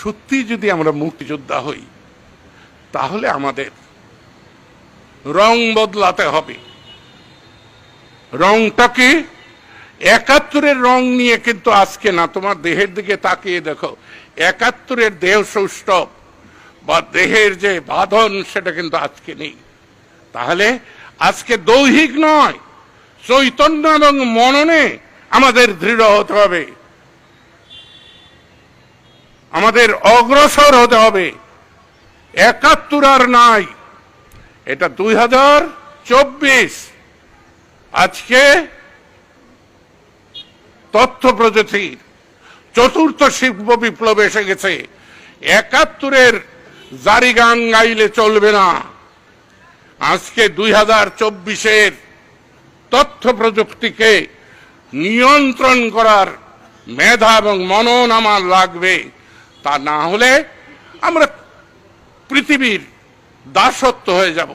সত্যি যদি আমরা মুক্তিযোদ্ধা হই, তাহলে আমাদের রং বদলাতে হবে। রংটাকে একাত্তরের রং নিয়ে কিন্তু আজকে না, তোমার দেহের দিকে তাকিয়ে দেখো, একাত্তরের দেহ সৌষ্ঠব বা দেহের যে বাঁধন, সেটা কিন্তু আজকে নেই। তাহলে আজকে দৈহিক নয়, চৈতন্য এবং মননে আমাদের দৃঢ় হতে হবে। আমাদের অগ্রসর হতে হবে। একাত্তর আর নাই। এটা দুই হাজার চব্বিশ। আজকে তথ্য প্রযুক্তির চতুর্থ শিল্প বিপ্লব এসে গেছে। একাত্তরের জারি গান গাইলে চলবে না। আজকে দুই হাজার চব্বিশের তথ্য প্রযুক্তিকে নিয়ন্ত্রণ করার মেধা এবং মনন আমার লাগবে। তা না হলে আমরা পৃথিবীর দাসত্ব হয়ে যাব।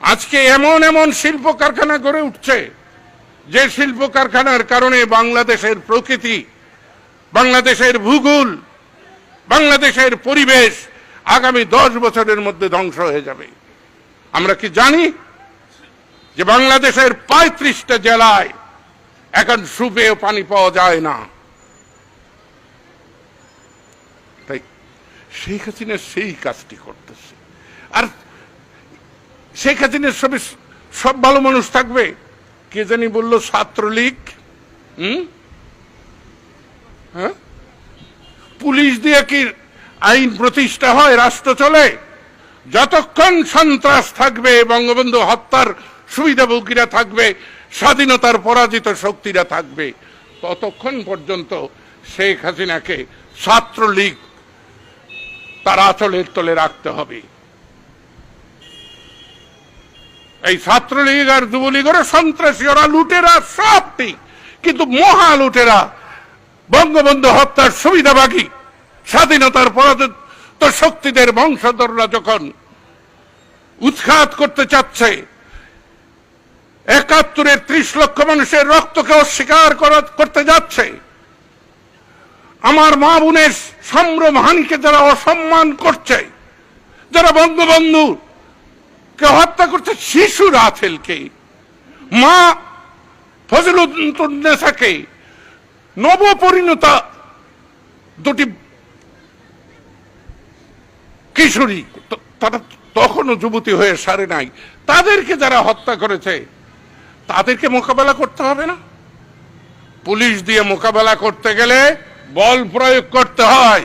আজকে এমন এমন শিল্প কারখানা গড়ে উঠছে, যে শিল্প কারখানার কারণে বাংলাদেশের প্রকৃতি, বাংলাদেশের ভূগোল, বাংলাদেশের পরিবেশ আগামী দশ বছরের মধ্যে ধ্বংস হয়ে যাবে। আমরা কি জানি যে বাংলাদেশের পঁয়ত্রিশটা জেলায় এখন সুপেয় পানি পাওয়া যায় না? তাই শেখ হাসিনা সেই কাজটি করতেছে। আর শেখ হাসিনার সবে সব ভালো মানুষ থাকবে, কে জানি বলল ছাত্রলীগ, হুম? হ্যাঁ? পুলিশ দিয়ে কি আইন প্রতিষ্ঠা হয়, রাষ্ট্র চলে? যতক্ষণ সন্ত্রাস থাকবে, বঙ্গবন্ধু হত্যার সুবিধাভোগীরা থাকবে, স্বাধীনতার পরাজিত শক্তিরা থাকবে, ততক্ষণ পর্যন্ত শেখ হাসিনাকে ছাত্রলীগ তার আচলের তলে রাখতে হবে। এই ছাত্রলীগ আর যুবলীগ ওরা সন্ত্রাসী ওরা লুটেরা সব ঠিক কিন্তু মহা লুটেরা, বঙ্গবন্ধু হত্যার সুবিধাবাগী স্বাধীনতার পরাজিত শক্তিদের বংশধররা যখন উৎখাত করতে চাচ্ছে, একাত্তরের ত্রিশ লক্ষ মানুষের রক্তকে অস্বীকার করা- করতে যাচ্ছে। আমার মা বোনের সম্ভ্রম হানিকে যারা অসম্মান করছে, যারা বঙ্গবন্ধু কে হত্যা করছে, শিশু রাথেলকে মা ফজলুদ্দিনেসাকে নবপরিণতা দুটি কিশোরী তারা তখনও যুবতী হয়ে সারে নাই। তাদেরকে যারা হত্যা করেছে, তাদেরকে মোকাবেলা করতে হবে না? পুলিশ দিয়ে মোকাবেলা করতে গেলে বল প্রয়োগ করতে হয়।